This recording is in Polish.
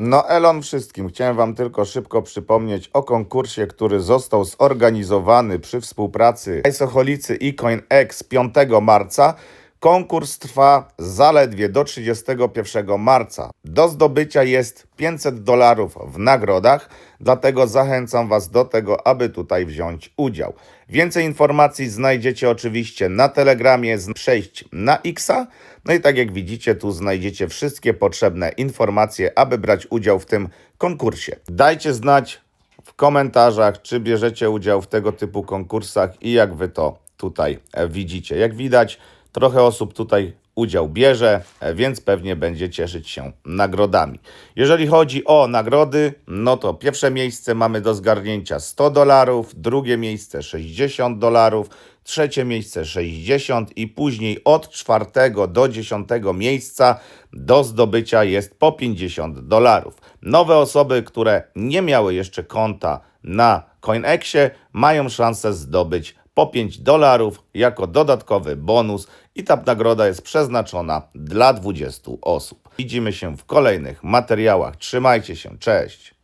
No Elon wszystkim. Chciałem Wam tylko szybko przypomnieć o konkursie, który został zorganizowany przy współpracy Socholicy i CoinEx 5 marca. Konkurs trwa zaledwie do 31 marca. Do zdobycia jest 500 dolarów w nagrodach, dlatego zachęcam Was do tego, aby tutaj wziąć udział. Więcej informacji znajdziecie oczywiście na Telegramie, z- przejść na Xa. No i tak jak widzicie, tu znajdziecie wszystkie potrzebne informacje, aby brać udział w tym konkursie. Dajcie znać w komentarzach, czy bierzecie udział w tego typu konkursach i jak Wy to tutaj e, widzicie. Jak widać, trochę osób tutaj udział bierze, e, więc pewnie będzie cieszyć się nagrodami. Jeżeli chodzi o nagrody, no to pierwsze miejsce mamy do zgarnięcia 100 dolarów, drugie miejsce 60 dolarów, trzecie miejsce 60 i później od czwartego do dziesiątego miejsca do zdobycia jest po 50 dolarów. Nowe osoby, które nie miały jeszcze konta na CoinExie, mają szansę zdobyć po 5 dolarów jako dodatkowy bonus i ta nagroda jest przeznaczona dla 20 osób. Widzimy się w kolejnych materiałach. Trzymajcie się, cześć!